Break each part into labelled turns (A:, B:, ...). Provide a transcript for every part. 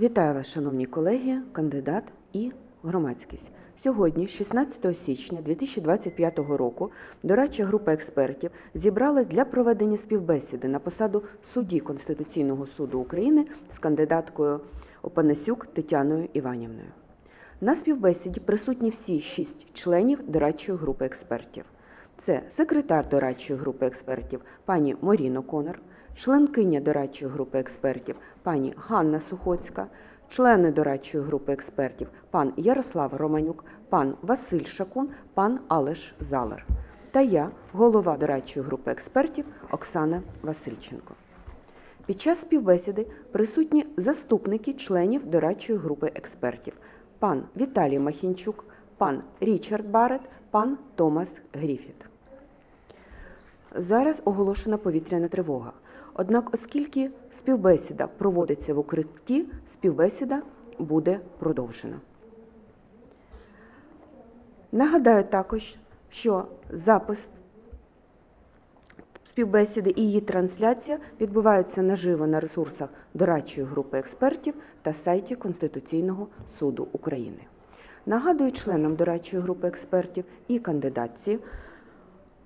A: Вітаю вас, шановні колеги, кандидат і громадськість. Сьогодні, 16 січня 2025 року, дорадча група експертів зібралась для проведення співбесіди на посаду судді Конституційного суду України з кандидаткою Опанасюк Тетяною Іванівною. На співбесіді присутні всі шість членів дорадчої групи експертів. Це секретар дорадчої групи експертів пані Моріно Конор, членкиня дорадчої групи експертів пані Ганна Сухоцька, члени дорадчої групи експертів пан Ярослав Романюк, пан Василь Шакун, пан Алеш Залер та я, голова дорадчої групи експертів Оксана Васильченко. Під час співбесіди присутні заступники членів дорадчої групи експертів пан Віталій Махінчук, пан Річард Барет, пан Томас Гріфіт. Зараз оголошена повітряна тривога. Однак, оскільки співбесіда проводиться в укритті, співбесіда буде продовжена. Нагадаю також, що запис співбесіди і її трансляція відбуваються наживо на ресурсах дорадчої групи експертів та сайті Конституційного суду України. Нагадую членам дорадчої групи експертів і кандидатці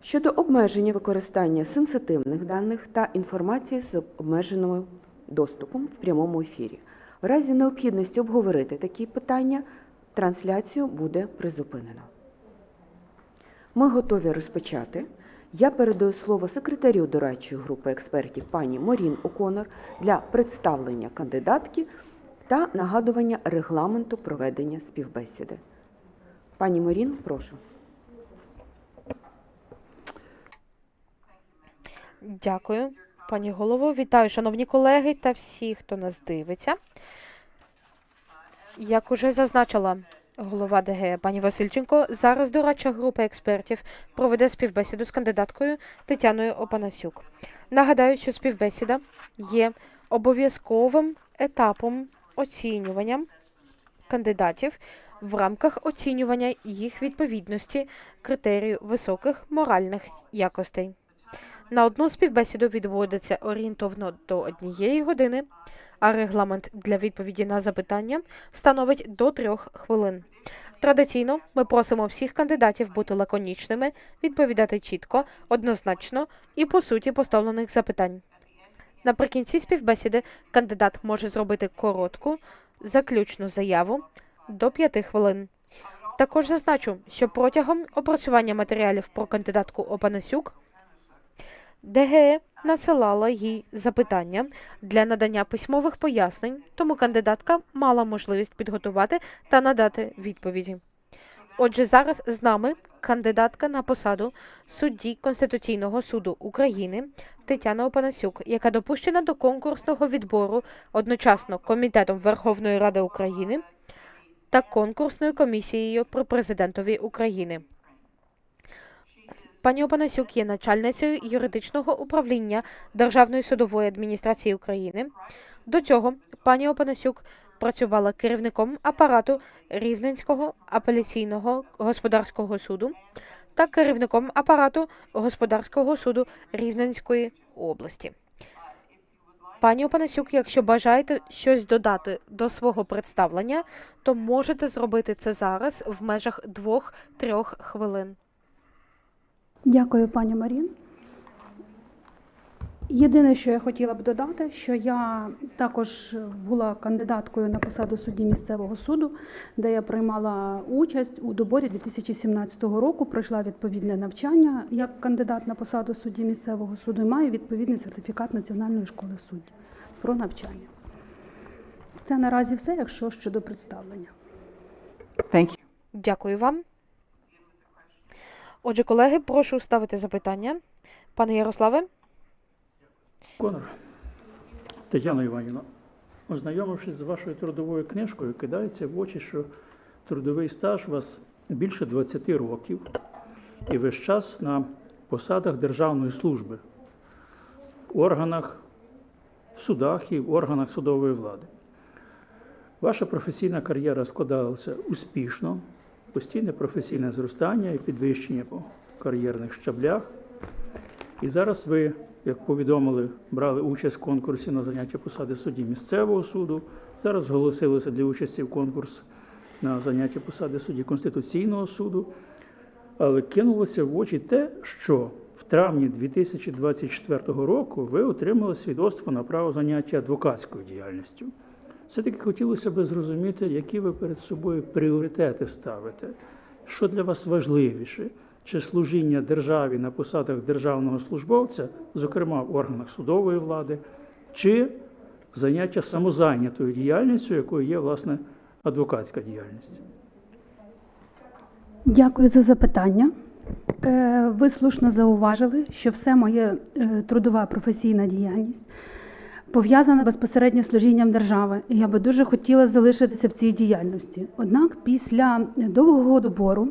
A: щодо обмеження використання сенситивних даних та інформації з обмеженим доступом в прямому ефірі. В разі необхідності обговорити такі питання, трансляцію буде призупинено. Ми готові розпочати. Я передаю слово секретарю дорадчої групи експертів пані Морін Оконор для представлення кандидатки та нагадування регламенту проведення співбесіди. Пані Морін, прошу.
B: Дякую, пані голово. Вітаю, шановні колеги та всі, хто нас дивиться. Як уже зазначила голова ДГ пані Васильченко, зараз дорадча група експертів проведе співбесіду з кандидаткою Тетяною Опанасюк. Нагадаю, що співбесіда є обов'язковим етапом оцінювання кандидатів в рамках оцінювання їх відповідності критерію високих моральних якостей. На одну співбесіду відводиться орієнтовно до однієї години, а регламент для відповіді на запитання становить до трьох хвилин. Традиційно ми просимо всіх кандидатів бути лаконічними, відповідати чітко, однозначно і по суті поставлених запитань. Наприкінці співбесіди кандидат може зробити коротку, заключну заяву до п'яти хвилин. Також зазначу, що протягом опрацювання матеріалів про кандидатку Опанасюк ДГЕ надсилала їй запитання для надання письмових пояснень, тому кандидатка мала можливість підготувати та надати відповіді. Отже, зараз з нами кандидатка на посаду судді Конституційного суду України Тетяна Опанасюк, яка допущена до конкурсного відбору одночасно Комітетом Верховної Ради України та конкурсною комісією при президентові України. Пані Опанасюк є начальницею юридичного управління Державної судової адміністрації України. До цього пані Опанасюк працювала керівником апарату Рівненського апеляційного господарського суду та керівником апарату господарського суду Рівненської області. Пані Опанасюк, якщо бажаєте щось додати до свого представлення, то можете зробити це зараз в межах двох-трьох хвилин.
C: Дякую, пані Марін. Єдине, що я хотіла б додати, що я також була кандидаткою на посаду судді місцевого суду, де я приймала участь у доборі 2017 року, пройшла відповідне навчання як кандидат на посаду судді місцевого суду і маю відповідний сертифікат Національної школи суддів про навчання. Це наразі все, якщо щодо представлення.
D: Thank you.
B: Дякую вам. Отже, колеги, прошу ставити запитання. Пане Ярославе,
E: Конор, Тетяна Іванівна, ознайомившись з вашою трудовою книжкою, кидається в очі, що трудовий стаж у вас більше 20 років і весь час на посадах державної служби, в органах, в судах і в органах судової влади. Ваша професійна кар'єра складалася успішно, постійне професійне зростання і підвищення по кар'єрних щаблях. І зараз ви як повідомили, брали участь в конкурсі на заняття посади судді місцевого суду. Зараз зголосилися для участі в конкурс на заняття посади судді Конституційного суду. Але кинулося в очі те, що в травні 2024 року ви отримали свідоцтво на право заняття адвокатською діяльністю. Все-таки хотілося б зрозуміти, які ви перед собою пріоритети ставите, що для вас важливіше, чи служіння державі на посадах державного службовця, зокрема в органах судової влади, чи заняття самозайнятою діяльністю, якою є власне адвокатська діяльність.
C: Дякую за запитання. Е, Ви слушно зауважили, що все моє е, трудова професійна діяльність пов'язана безпосередньо служінням держави. І я би дуже хотіла залишитися в цій діяльності. Однак після довгого добору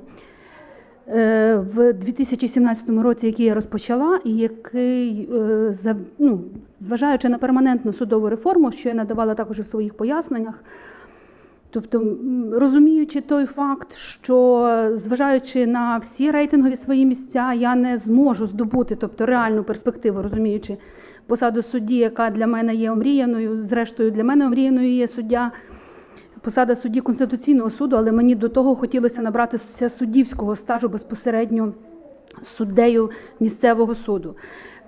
C: е, в 2017 році, який я розпочала, і який, е, за- ну, зважаючи на перманентну судову реформу, що я надавала також в своїх поясненнях, Тобто, розуміючи той факт, що зважаючи на всі рейтингові свої місця, я не зможу здобути, тобто реальну перспективу, розуміючи посаду судді, яка для мене є омріяною. Зрештою, для мене омріяною є суддя, посада судді Конституційного суду, але мені до того хотілося набратися суддівського стажу безпосередньо суддею місцевого суду.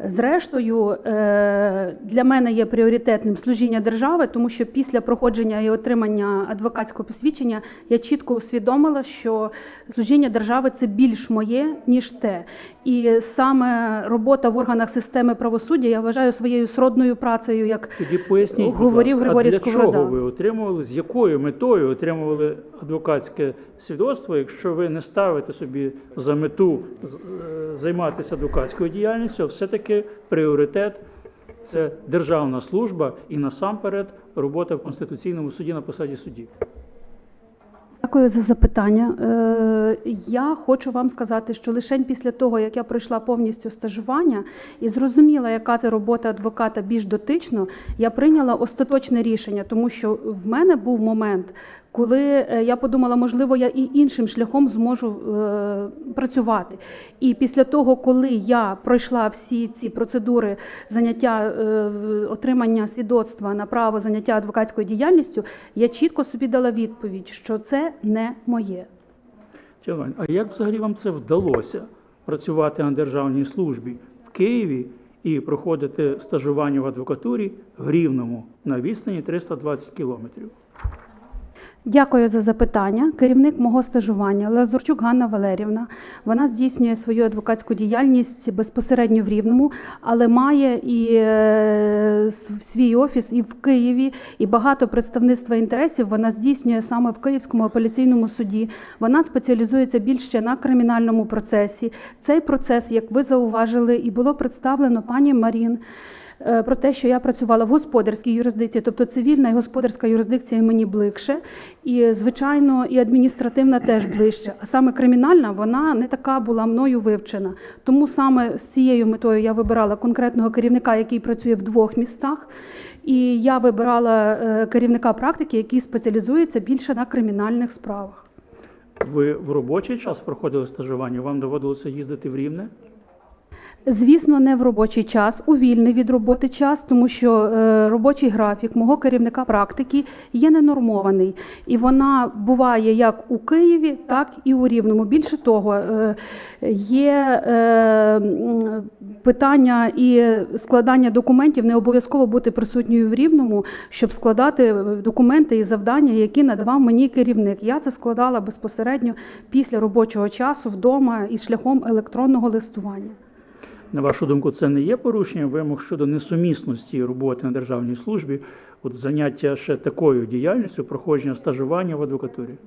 C: Зрештою, е, для мене є пріоритетним служіння держави, тому що після проходження і отримання адвокатського посвідчення я чітко усвідомила, що служіння держави це більш моє, ніж те. І саме робота в органах системи правосуддя я вважаю своєю сродною працею як
E: Тоді поясніть,
C: Говорив Григорій
E: а для
C: Сковорода.
E: чого ви отримували, з якою метою отримували адвокатське свідоцтво, якщо ви не ставите собі за мету е, займатися адвокатською діяльністю, а все-таки пріоритет це державна служба і насамперед робота в Конституційному суді на посаді судді.
C: Дякую за запитання. Е, Я хочу вам сказати, що лише після того, як я пройшла повністю стажування і зрозуміла, яка це робота адвоката більш дотично, я прийняла остаточне рішення, тому що в мене був момент, коли е, я подумала, можливо, я і іншим шляхом зможу е, працювати. І після того, коли я пройшла всі ці процедури заняття е, отримання свідоцтва на право заняття адвокатською діяльністю, я чітко собі дала відповідь, що це не моє.
E: Тетяна А як взагалі вам це вдалося працювати на державній службі в Києві і проходити стажування в адвокатурі в Рівному на відстані 320 кілометрів?
C: Дякую за запитання. Керівник мого стажування Лазурчук Ганна Валерівна. Вона здійснює свою адвокатську діяльність безпосередньо в Рівному, але має і е, свій офіс і в Києві, і багато представництва інтересів вона здійснює саме в Київському апеляційному суді. Вона спеціалізується більше на кримінальному процесі. Цей процес, як ви зауважили, і було представлено пані Марін. Е, Про те, що я працювала в господарській юрисдикції, тобто цивільна і господарська юрисдикція мені ближче, і звичайно, і адміністративна теж ближче. А саме кримінальна вона не така була мною вивчена. Тому саме з цією метою я вибирала конкретного керівника, який працює в двох містах. І я вибирала е, керівника практики, який спеціалізується більше на кримінальних справах.
E: Ви в робочий час проходили стажування? Вам доводилося їздити в Рівне?
C: Звісно, не в робочий час, у вільний від роботи час, тому що е, робочий графік мого керівника практики є ненормований, і вона буває як у Києві, так і у Рівному. Більше того, е, є е, питання і складання документів, не обов'язково бути присутньою в Рівному, щоб складати документи і завдання, які надавав мені керівник. Я це складала безпосередньо після робочого часу вдома і шляхом електронного листування.
E: На вашу думку, це не є порушенням вимог щодо несумісності роботи на державній службі, от заняття ще такою діяльністю, проходження стажування в адвокатурі?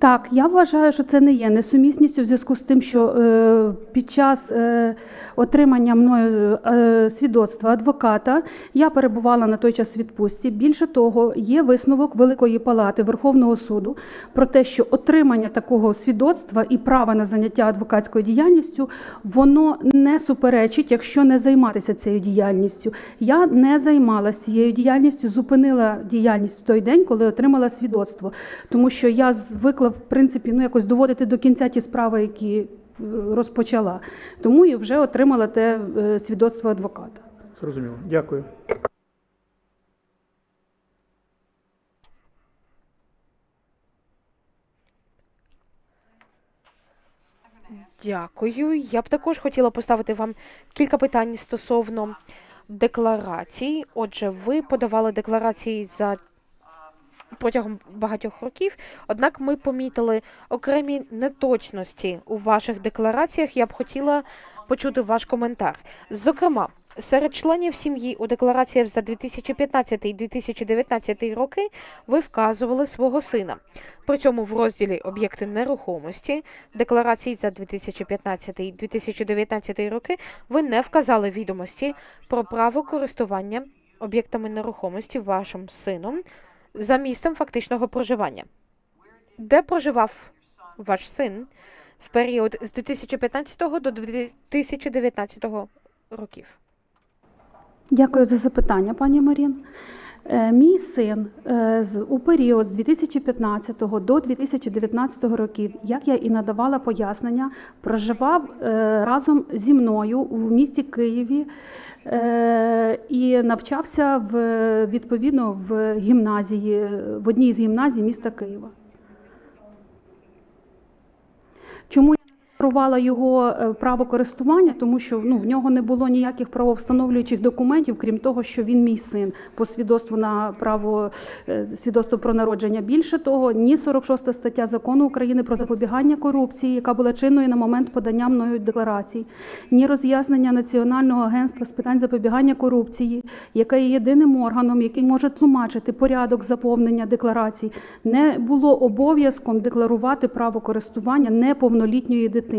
C: Так, я вважаю, що це не є несумісністю в зв'язку з тим, що е, під час е, отримання мною е, свідоцтва адвоката я перебувала на той час в відпустці. Більше того, є висновок Великої палати Верховного суду про те, що отримання такого свідоцтва і права на заняття адвокатською діяльністю воно не суперечить, якщо не займатися цією діяльністю. Я не займалася цією діяльністю, зупинила діяльність в той день, коли отримала свідоцтво, тому що я звикла в принципі ну якось доводити до кінця ті справи, які розпочала. Тому і вже отримала те е, свідоцтво адвоката.
E: Зрозуміло. Дякую.
B: Дякую. Я б також хотіла поставити вам кілька питань стосовно декларацій. Отже, ви подавали декларації за протягом багатьох років, однак ми помітили окремі неточності у ваших деклараціях. Я б хотіла почути ваш коментар. Зокрема, серед членів сім'ї у деклараціях за 2015 і 2019 роки ви вказували свого сина. При цьому в розділі об'єкти нерухомості декларацій за 2015 і 2019 роки ви не вказали відомості про право користування об'єктами нерухомості вашим сином за місцем фактичного проживання. Де проживав ваш син в період з 2015 до 2019 років?
C: Дякую за запитання, пані Марін. Е, Мій син е, у період з 2015 до 2019 років, як я і надавала пояснення, проживав е, разом зі мною у місті Києві і навчався в відповідно в гімназії, в одній з гімназій міста Києва. Чому декларувала його е, право користування? Тому що ну, в нього не було ніяких правовстановлюючих документів, крім того, що він мій син по свідоцтву на право е, свідоцтво про народження. Більше того, ні 46 стаття закону України про запобігання корупції, яка була чинною на момент подання мною декларацій, ні роз'яснення Національного агентства з питань запобігання корупції, яке є єдиним органом, який може тлумачити порядок заповнення декларацій, не було обов'язком декларувати право користування неповнолітньої дитини,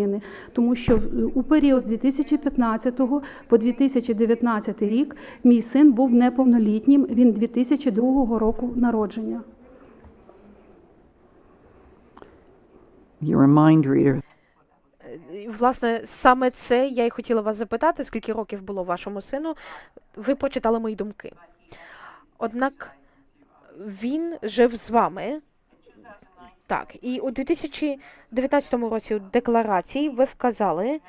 C: тому що у період з 2015 по 2019 рік мій син був неповнолітнім. Він 2002 року народження.
D: You're a mind reader.
B: Власне, саме це я й хотіла вас запитати, скільки років було вашому сину. Ви прочитали мої думки. Однак він жив з вами. Так, і у 2019 році у декларації ви вказали,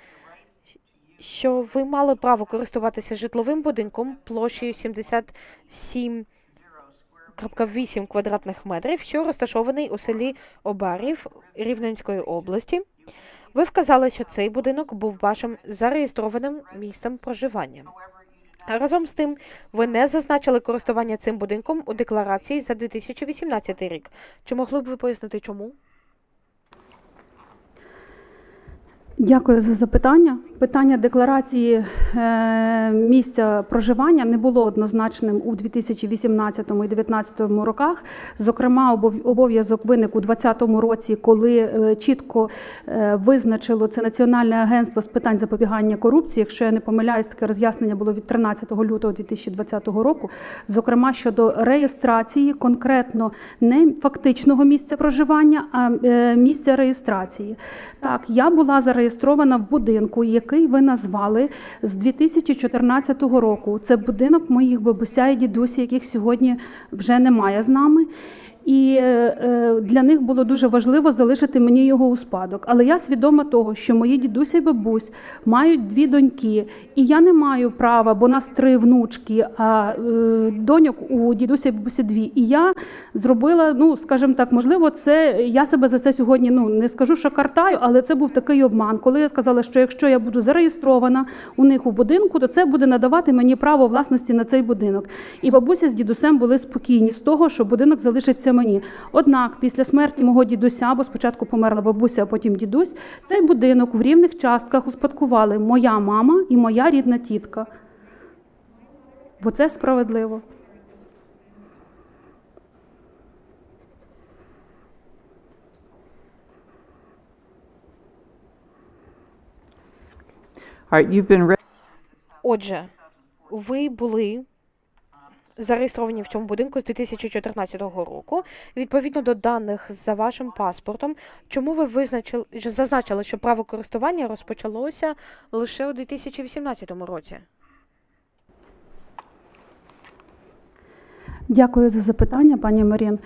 B: що ви мали право користуватися житловим будинком площею 77,8 квадратних метрів, що розташований у селі Обарів Рівненської області. Ви вказали, що цей будинок був вашим зареєстрованим місцем проживання. Разом з тим, ви не зазначили користування цим будинком у декларації за 2018 рік. Чи могли б ви пояснити, чому?
C: Дякую за запитання. Питання декларації е, місця проживання не було однозначним у 2018 і 2019 роках. Зокрема, обов'язок виник у 2020 році, коли е, чітко е, визначило це Національне агентство з питань запобігання корупції. Якщо я не помиляюсь, таке роз'яснення було від 13 лютого 2020 року. Зокрема, щодо реєстрації конкретно не фактичного місця проживання, а місця реєстрації. Так, я була зареєстрована в будинку, який ви назвали з 2014 року. Це будинок моїх бабуся і дідусі, яких сьогодні вже немає з нами. І е, е, для них було дуже важливо залишити мені його у спадок. Але я свідома того, що мої дідуся і бабусь мають дві доньки, і я не маю права, бо нас три внучки, а е, доньок у дідуся і бабусі дві. І я зробила, ну скажімо так, можливо, це я себе за це сьогодні ну не скажу, що картаю, але це був такий обман, коли я сказала, що якщо я буду зареєстрована у них у будинку, то це буде надавати мені право власності на цей будинок. І бабуся з дідусем були спокійні з того, що будинок залишиться мені. Однак, після смерті мого дідуся, бо спочатку померла бабуся, а потім дідусь, цей будинок в рівних частках успадкували моя мама і моя рідна тітка. Бо це справедливо.
D: All right, you've been re-
B: Отже, ви були зареєстровані в цьому будинку з 2014 року. Відповідно до даних за вашим паспортом, чому ви визначили зазначили, що право користування розпочалося лише у 2018 році?
C: Дякую за запитання, пані Марін.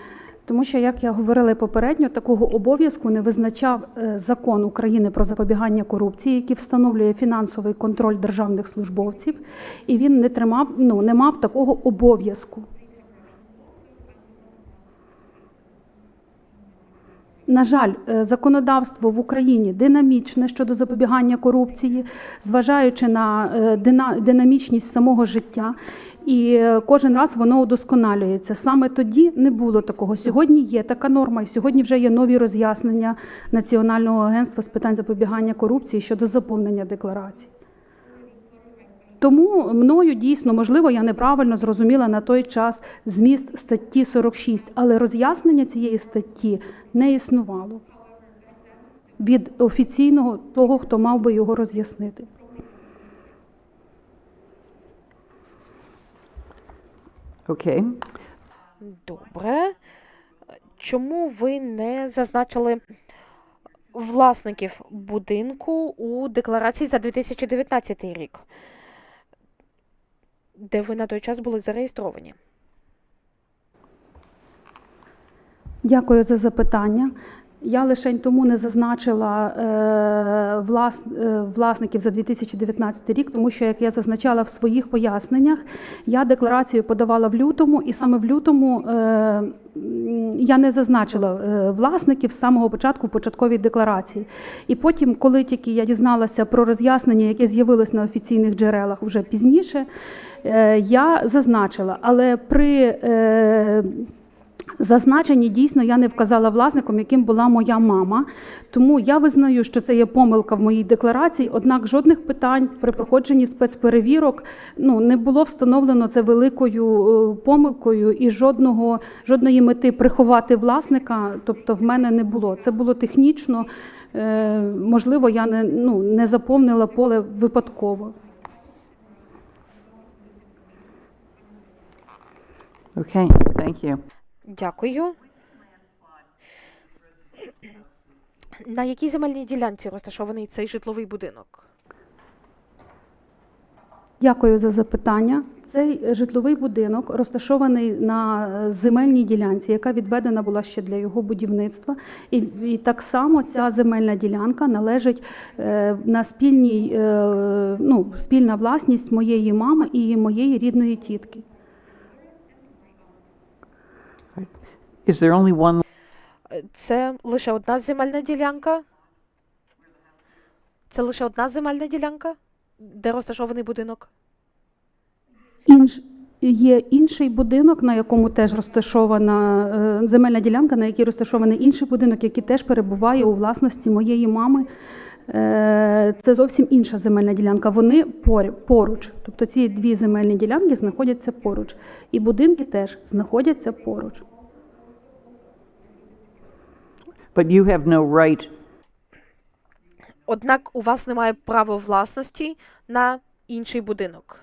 C: Тому що, як я говорила попередньо, такого обов'язку не визначав е, закон України про запобігання корупції, який встановлює фінансовий контроль державних службовців, і він не тримав, ну не мав такого обов'язку. На жаль, е, законодавство в Україні динамічне щодо запобігання корупції, зважаючи на е, динамічність самого життя, і е, кожен раз воно удосконалюється. Саме тоді не було такого. Сьогодні є така норма, і сьогодні вже є нові роз'яснення Національного агентства з питань запобігання корупції щодо заповнення декларацій. Тому мною дійсно, можливо, я неправильно зрозуміла на той час зміст статті 46, але роз'яснення цієї статті не існувало від офіційного того, хто мав би його роз'яснити.
D: Okay.
B: Добре. Чому ви не зазначили власників будинку у декларації за 2019 рік, де ви на той час були зареєстровані?
C: Дякую за запитання. Я лише тому не зазначила е, влас, е, власників за 2019 рік, тому що, як я зазначала в своїх поясненнях, я декларацію подавала в лютому, і саме в лютому е, я не зазначила власників з самого початку в початковій декларації. І потім, коли тільки я дізналася про роз'яснення, яке з'явилось на офіційних джерелах вже пізніше, я зазначила, але при Зазначені дійсно я не вказала власником, яким була моя мама. Тому я визнаю, що це є помилка в моїй декларації. Однак жодних питань при проходженні спецперевірок ну не було встановлено це великою е, помилкою, і жодного жодної мети приховати власника. Тобто, в мене не було. Це було технічно. Е, можливо, я не ну не заповнила поле випадково.
D: Okay. Thank you.
B: Дякую. На якій земельній ділянці розташований цей житловий будинок?
C: Дякую за запитання. Цей житловий будинок розташований на е, земельній ділянці, яка відведена була ще для його будівництва. І, і так само ця земельна ділянка належить е, на спільній, е, ну, спільна власність моєї мами і моєї рідної тітки.
D: Is there only one
B: Це лише одна земельна ділянка? Це лише одна земельна ділянка, де розташований будинок?
C: Інш... Є інший будинок, на якому теж розташована е, земельна ділянка, на якій розташований інший будинок, який теж перебуває у власності моєї мами. Е, Це зовсім інша земельна ділянка. Вони поря- поруч. Тобто ці дві земельні ділянки знаходяться поруч. І будинки теж знаходяться поруч.
D: But you have no right
B: Однак у вас немає права власності на інший будинок.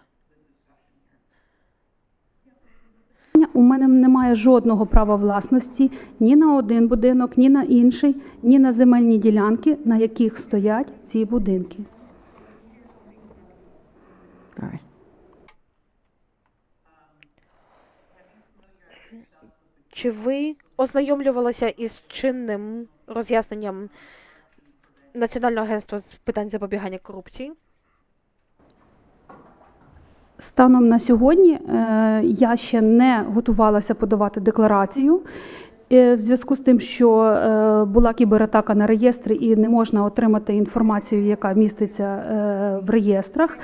C: У мене немає жодного права власності ні на один будинок, ні на інший, ні на земельні ділянки, на яких стоять ці будинки.
B: Чи ви ознайомлювалися із чинним роз'ясненням Національного агентства з питань запобігання корупції?
C: Станом на сьогодні е, я ще не готувалася подавати декларацію. Е, В зв'язку з тим, що е, була кібератака на реєстри і не можна отримати інформацію, яка міститься в реєстрах,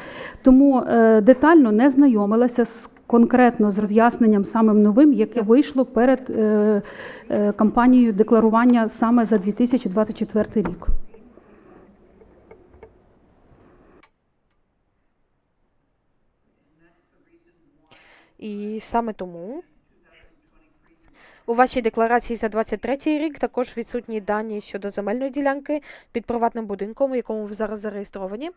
C: тому детально не знайомилася з конкретно з роз'ясненням самим новим, яке вийшло перед е, е, кампанією декларування саме за 2024 рік.
B: І саме тому у вашій декларації за 23 рік також відсутні дані щодо земельної ділянки під приватним будинком, у якому ви зараз зареєстровані.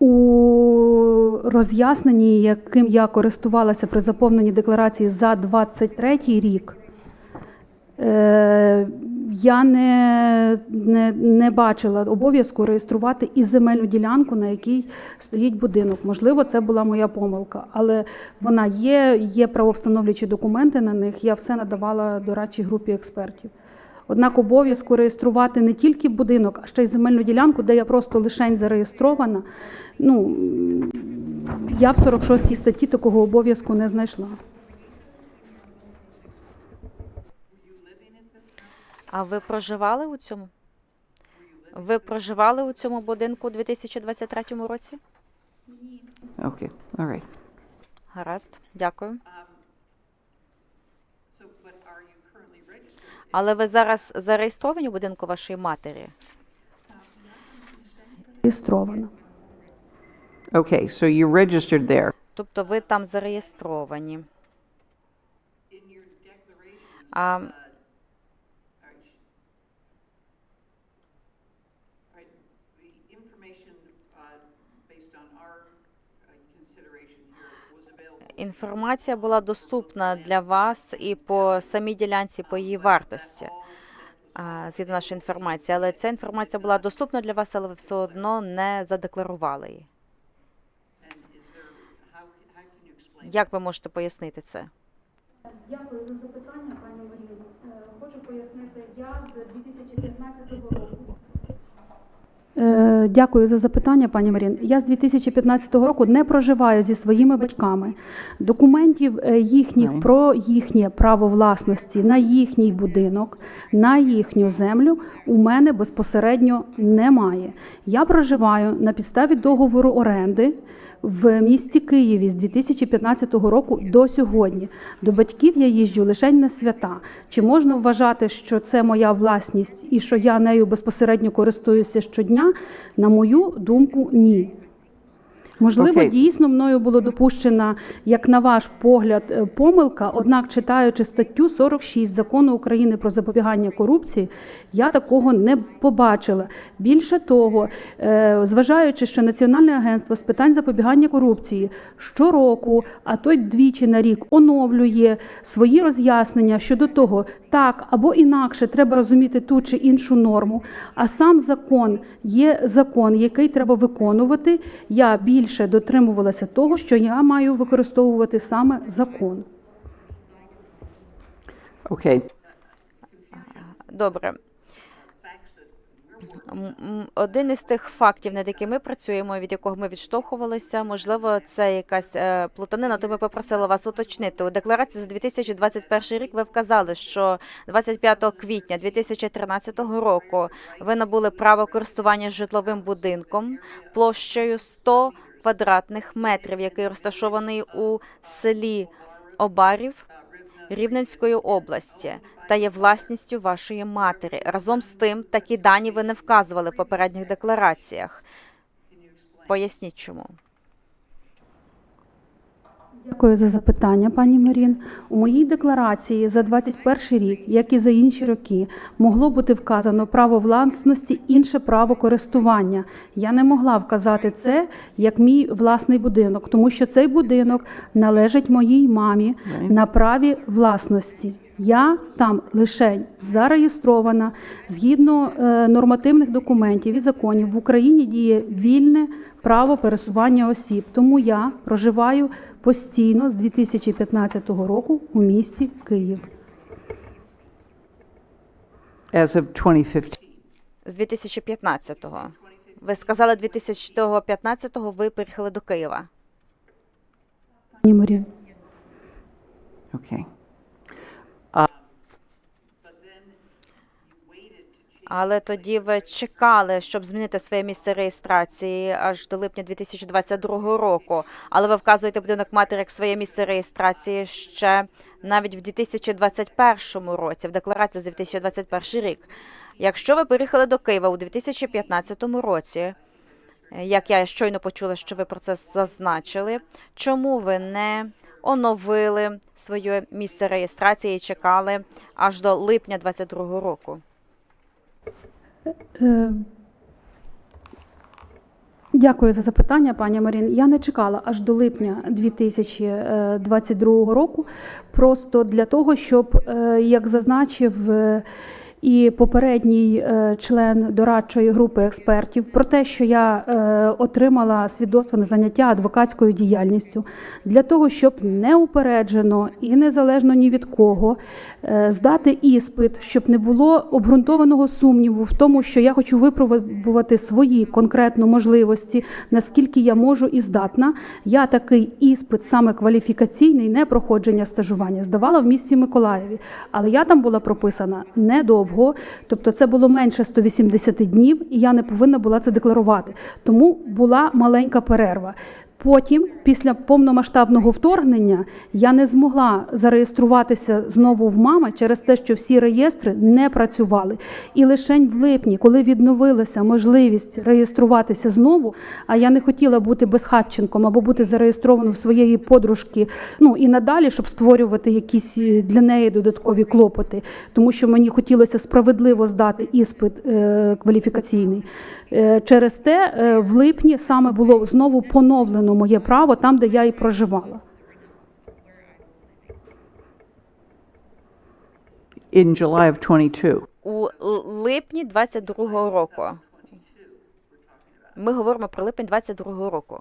C: У роз'ясненні, яким я користувалася при заповненні декларації за 23 рік, е, я не, не, не бачила обов'язку реєструвати і земельну ділянку, на якій стоїть будинок. Можливо, це була моя помилка, але вона є, є правовстановлюючі документи на них. Я все надавала дорадчій групі експертів. Однак обов'язку реєструвати не тільки будинок, а ще й земельну ділянку, де я просто лишень зареєстрована. Ну я в 46 статті такого обов'язку не знайшла.
F: А ви проживали у цьому? Ви проживали у цьому будинку у 2023 році?
D: Okay, all right.
F: Гаразд, дякую. Але ви зараз зареєстровані у будинку вашої матері?
C: Реєстрована.
D: Okay, so you're registered there.
F: Тобто ви там зареєстровані. А
G: uh, uh, consideration.
F: Інформація була доступна для вас і по самій ділянці, по її вартості. а, Згідно нашої інформації, але ця інформація була доступна для вас, але ви все одно не задекларували її. Як ви можете пояснити це?
C: Дякую за запитання, пані Маріно. Е, Хочу пояснити, я з 2015 року. Е, Дякую за запитання, пані Марін. Я з 2015 року не проживаю зі своїми батьками. Документів е, їхніх про їхнє право власності на їхній будинок, на їхню землю у мене безпосередньо немає. Я проживаю на підставі договору оренди в місті Києві з 2015 року до сьогодні. До батьків я їжджу лише на свята. Чи можна вважати, що це моя власність і що я нею безпосередньо користуюся щодня? На мою думку, ні. Можливо,
D: Окей.
C: дійсно мною було допущена, як на ваш погляд, е, помилка. Однак, читаючи статтю 46 закону України про запобігання корупції, я такого не побачила. Більше того, е, зважаючи, що Національне агентство з питань запобігання корупції щороку, а то й двічі на рік оновлює свої роз'яснення щодо того, так або інакше треба розуміти ту чи іншу норму. А сам закон є закон, який треба виконувати. Я більше дотримувалася того, що я маю використовувати саме закон.
D: Okay,
F: Добре. Один із тих фактів, над якими ми працюємо, від якого ми відштовхувалися, можливо, це якась е, плутанина, то ми попросили вас уточнити. У декларації за 2021 рік ви вказали, що 25 квітня 2013 року ви набули право користування житловим будинком площею 100 квадратних метрів, який розташований у селі Обарів Рівненської області та є власністю вашої матері. Разом з тим, такі дані ви не вказували в попередніх деклараціях. Поясніть чому.
C: Дякую за запитання, пані Марін. У моїй декларації за 21 рік, як і за інші роки, могло бути вказано право власності, інше право користування. Я не могла вказати це як мій власний будинок, тому що цей будинок належить моїй мамі на праві власності. Я там лише зареєстрована згідно е, нормативних документів і законів в Україні діє вільне право пересування осіб. Тому я проживаю постійно з 2015 року у місті Київ.
D: as of 2015.
F: З 2015-го. Ви сказали, 2015-го ви приїхали до Києва.
C: Ні, Марія.
D: Okay.
F: Але тоді ви чекали, щоб змінити своє місце реєстрації аж до липня 2022 року. Але ви вказуєте будинок матері як своє місце реєстрації ще навіть в 2021 році, в декларації за 2021 рік. Якщо ви переїхали до Києва у 2015 році, як я щойно почула, що ви про це зазначили, чому ви не оновили своє місце реєстрації і чекали аж до липня 2022 року?
C: Е, Дякую за запитання, пані Марін. Я не чекала аж до липня 2022 року, просто для того, щоб, е, як зазначив е, і попередній е, член дорадчої групи експертів про те, що я е, отримала свідоцтво на заняття адвокатською діяльністю для того, щоб неупереджено і незалежно ні від кого е, здати іспит, щоб не було обґрунтованого сумніву в тому, що я хочу випробувати свої конкретно можливості, наскільки я можу і здатна. Я такий іспит, саме кваліфікаційний, не проходження стажування, здавала в місті Миколаєві, але я там була прописана недовго, тобто це було менше 180 днів, і я не повинна була це декларувати. Тому була маленька перерва. Потім, після повномасштабного вторгнення, я не змогла зареєструватися знову в мами через те, що всі реєстри не працювали. І лише в липні, коли відновилася можливість реєструватися знову, а я не хотіла бути безхатченком або бути зареєстрованою в своєї подружки, ну і надалі, щоб створювати якісь е, для неї додаткові клопоти, тому що мені хотілося справедливо здати іспит е, кваліфікаційний. Е, Через те в липні саме було знову поновлено моє право там, де я і проживала.
D: In July of 22.
F: У липні 22-го року. Ми говоримо про липень 22-го року.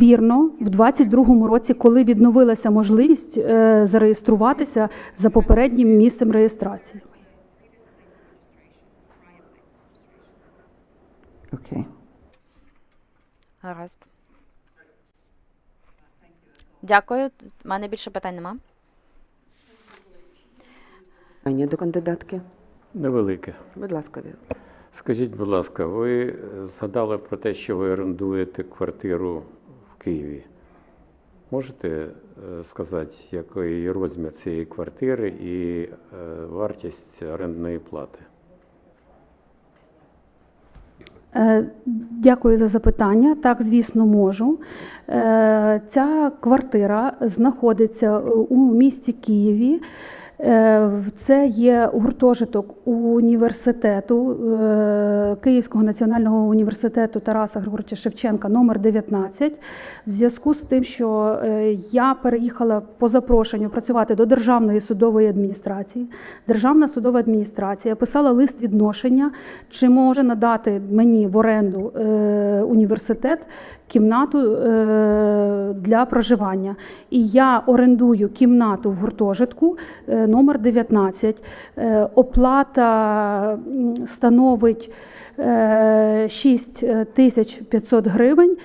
C: Вірно, в 22-му році, коли відновилася можливість е, зареєструватися за попереднім місцем реєстрації.
D: Okay.
F: Гаразд. Дякую. У мене більше питань нема.
A: Питання до кандидатки.
H: Невелике.
A: Будь ласка, Віра.
H: Скажіть, будь ласка, ви згадали про те, що ви орендуєте квартиру в Києві. Можете е, сказати, який розмір цієї квартири і е, вартість орендної плати?
C: Е, Дякую за запитання. Так, звісно, можу. Е, Ця квартира знаходиться у місті Києві. Е, Це є гуртожиток університету е, Київського національного університету Тараса Григоровича Шевченка номер 19 в зв'язку з тим, що е, я переїхала по запрошенню працювати до Державної судової адміністрації. Державна судова адміністрація писала лист відношення, чи може надати мені в оренду університет кімнату е, для проживання. І я орендую кімнату в гуртожитку е, номер 19. Е, Оплата становить е, 6500 гривень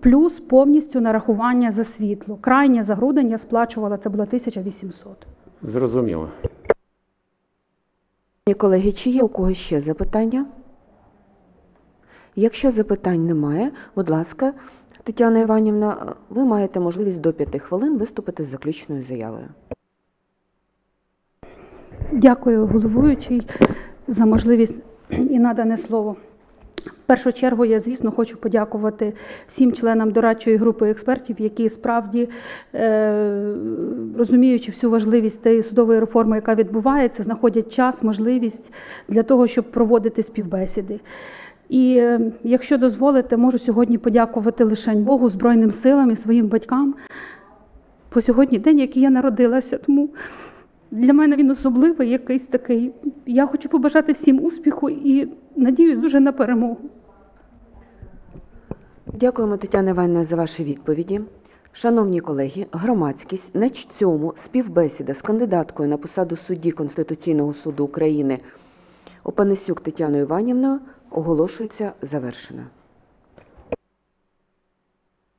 C: плюс повністю нарахування за світло. Крайнє за грудень я сплачувала, це було 1800.
H: Зрозуміло.
A: Колеги, чи є у когось ще запитання? Якщо запитань немає, будь ласка, Тетяна Іванівна, ви маєте можливість до п'яти хвилин виступити з заключною заявою.
C: Дякую, головуючий, за можливість і надане слово. В першу чергу я, звісно, хочу подякувати всім членам дорадчої групи експертів, які справді, е, розуміючи всю важливість тієї судової реформи, яка відбувається, знаходять час, можливість для того, щоб проводити співбесіди. І е, якщо дозволите, можу сьогодні подякувати лише Богу, Збройним силам і своїм батькам по сьогодні день, який я народилася. Тому для мене він особливий, якийсь такий. Я хочу побажати всім успіху і надіюсь дуже на перемогу.
A: Дякуємо, Тетяна Іванівна, за ваші відповіді. Шановні колеги, громадськість на цьому співбесіда з кандидаткою на посаду судді Конституційного суду України Опанасюк Тетяною Іванівною оголошується завершена.